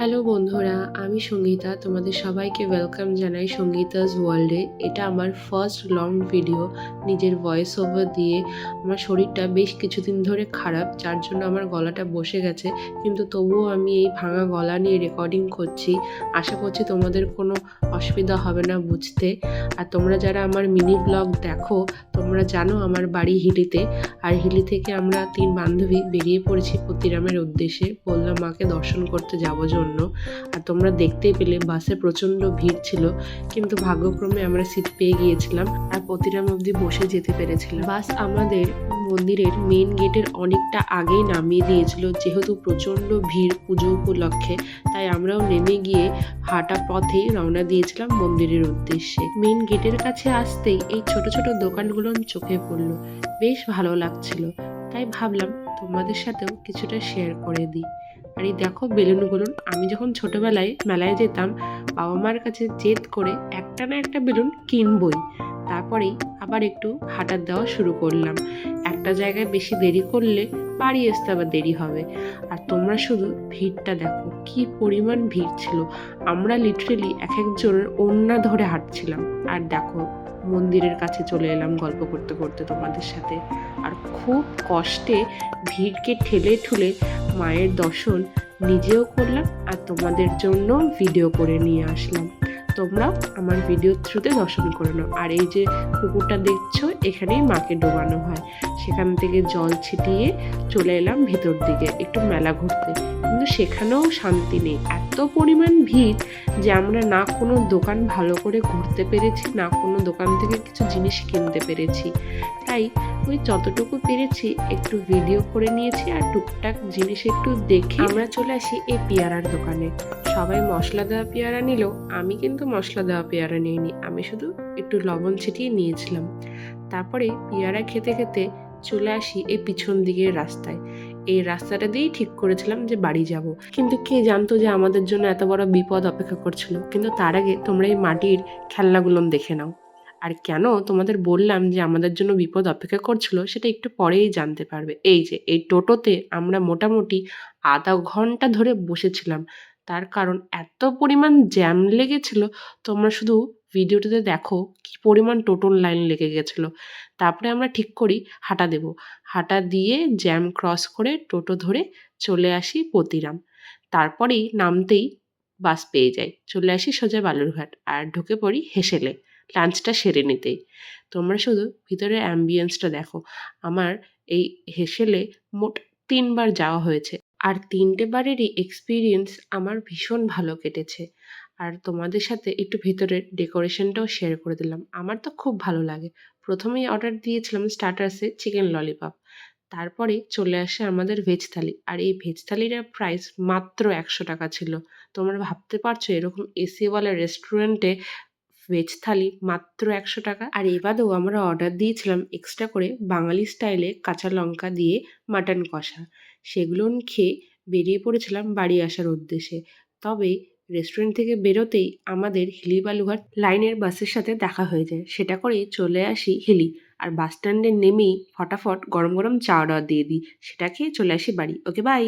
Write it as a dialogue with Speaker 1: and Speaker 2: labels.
Speaker 1: Hello বন্ধুরা, আমি সঙ্গীতা, তোমাদের সবাইকে ওয়েলকাম জানাই সঙ্গীতাস ওয়ার্ল্ডে এটা আমার ফার্স্ট লং ভিডিও নিজের ভয়েস ওভার দিয়ে। আমার শরীরটা বেশ কিছুদিন ধরে খারাপ, যার জন্য আমার গলাটা বসে গেছে, কিন্তু তবুও আমি এই ভাঙা গলা নিয়ে রেকর্ডিং করছি। আশা করছি তোমাদের কোনো অসুবিধা হবে না বুঝতে। আর তোমরা যারা আমার মিনি ব্লগ দেখো, তোমরা জানো আমার বাড়ি হিলিতে। আর হিলি থেকে আমরা তিন বান্ধবী বেরিয়ে পড়েছি পতিরামের উদ্দেশ্যে। বললাম, মাকে দর্শন করতে যাব জন্য। আর তোমরা দেখতেই পেলে বাসে প্রচণ্ড ভিড় ছিল, কিন্তু ভাগ্যক্রমে আমরা সিট পেয়ে গিয়েছিলাম আর পতিরাম অবধি বসে যেতে পেরেছিলাম। বাস আমাদের মন্দিরের মেন গেটের অনেকটা আগেই নামিয়ে দিয়েছিল, যেহেতু প্রচণ্ড ভিড় পুজো উপলক্ষে, তাই আমরাও নেমে গিয়ে হাঁটা পথেই রওনা দিয়েছিলাম মন্দিরের উদ্দেশ্যে। মেন গেটের কাছে আসতেই এই ছোট ছোট দোকানগুলো চোখে পড়ল, বেশ ভালো লাগছিল। তাই ভাবলাম তোমাদের সাথেও কিছুটা শেয়ার করে দিই। আর এই দেখো বেলুনগুলো, আমি যখন ছোটবেলায় মেলায় যেতাম, বাবা মার কাছে জেদ করে একটা না একটা বেলুন কিনবই। তারপরেই আবার একটু হাঁটার দেওয়া শুরু করলাম। একটা জায়গায় বেশি দেরি করলে বাড়ি আসতে আবার দেরি হবে। আর তোমরা শুধু ভিড়টা দেখো, কি পরিমাণ ভিড় ছিল। আমরা লিটারেলি এক একজনের ওন্না ধরে হাঁটছিলাম। আর দেখো, মন্দিরের কাছে চলে এলাম গল্প করতে করতে তোমাদের সাথে। আর খুব কষ্টে ভিড়কে ঠেলে ঠুলে মায়ের দর্শন নিজেও করলাম আর তোমাদের জন্য ভিডিও করে নিয়ে আসলাম। তোমরা আমার ভিডিও থ্রুতে দর্শন করে নাও। আর এই যে পুকুরটা দেখছ এখানেই মাকে ডোবানো হয়। সেখান থেকে জল ছিটিয়ে চলে এলাম ভেতর দিকে একটু মেলা ঘুরতে। কিন্তু সেখানেও শান্তি নেই। এত পরিমাণ ভিড় যে আমরা না কোনো দোকান ভালো করে ঘুরতে পেরেছি না কোনো দোকান থেকে কিছু জিনিস কিনতে পেরেছি। তাই ওই যতটুকু পেরেছি একটু ভিডিও করে নিয়েছি আর টুকটাক জিনিস একটু দেখে আমরা চলে আসি এই পেয়ারার দোকানে। সবাই মশলা দেওয়া পেয়ারা নিল আমি কিন্তু মশলা দেওয়া পেয়ারা নিইনি। আমি শুধু একটু লবণ ছিটিয়ে নিয়েছিলাম। তারপরে পেয়ারা খেতে খেতে চলে আসি এই পিছন দিকের রাস্তায়। এই রাস্তাটা দিয়েই ঠিক করেছিলাম যে বাড়ি যাব। কিন্তু কে জানতো যে আমাদের জন্য এত বড় বিপদ অপেক্ষা করছিল? কিন্তু তার আগে তোমরা এই মাটির খেলনাগুলো দেখে নাও। আর কেন তোমাদের বললাম যে আমাদের জন্য বিপদ অপেক্ষা করছিল সেটা একটু পরেই জানতে পারবে। এই যে, এই টোটোতে আমরা মোটামুটি আধা ঘণ্টা ধরে বসেছিলাম। তার কারণ এত পরিমাণ জ্যাম লেগেছিল, তোমরা শুধু ভিডিওটাতে দেখো কি পরিমাণ টোটোর লাইন লেগে গেছিল। তারপরে আমরা ঠিক করি, হাঁটা দেব। হাঁটা দিয়ে জ্যাম ক্রস করে টোটো ধরে চলে আসি পতিরাম। তারপরেই নামতেই বাস পেয়ে যাই। চলে আসি সোজা বালুরঘাট আর ঢুকে পড়ি হেসেলে। লাঞ্চটা সেরে নিতেই। তোমরা শুধু ভিতরের অ্যাম্বিয়েন্সটা দেখো। আমার এই হেসেলে মোট তিনবার যাওয়া হয়েছে। আর তিনটে বারেরই এক্সপিরিয়েন্স আমার ভীষণ ভালো কেটেছে। আর তোমাদের সাথে একটু ভেতরের ডেকোরেশনটাও শেয়ার করে দিলাম। আমার তো খুব ভালো লাগে। প্রথমেই অর্ডার দিয়েছিলাম স্টার্টার্সে চিকেন ললিপপ তারপরে চলে আসে আমাদের ভেজ থালি আর এই ভেজ থালির প্রাইস মাত্র একশো টাকা ছিল। তোমরা ভাবতে পারছ এরকম এসিওয়ালা রেস্টুরেন্টে ভেজ থালি মাত্র একশো টাকা। আর এবারেও আমরা অর্ডার দিয়েছিলাম এক্সট্রা করে বাঙালি স্টাইলে কাঁচা লঙ্কা দিয়ে মাটন কষা। সেগুলো খেয়ে বেরিয়ে পড়েছিলাম বাড়ি আসার উদ্দেশ্যে। তবে রেস্টুরেন্ট থেকে বেরোতেই আমাদের হিলি বালুঘাট লাইনের বাসের সাথে দেখা হয়ে যায়। সেটা করে চলে আসি হিলি। আর বাস স্ট্যান্ডে নেমেই ফটাফট গরম গরম চা অর্ডার দিয়ে দিই। সেটা খেয়ে চলে আসি বাড়ি। Okay bye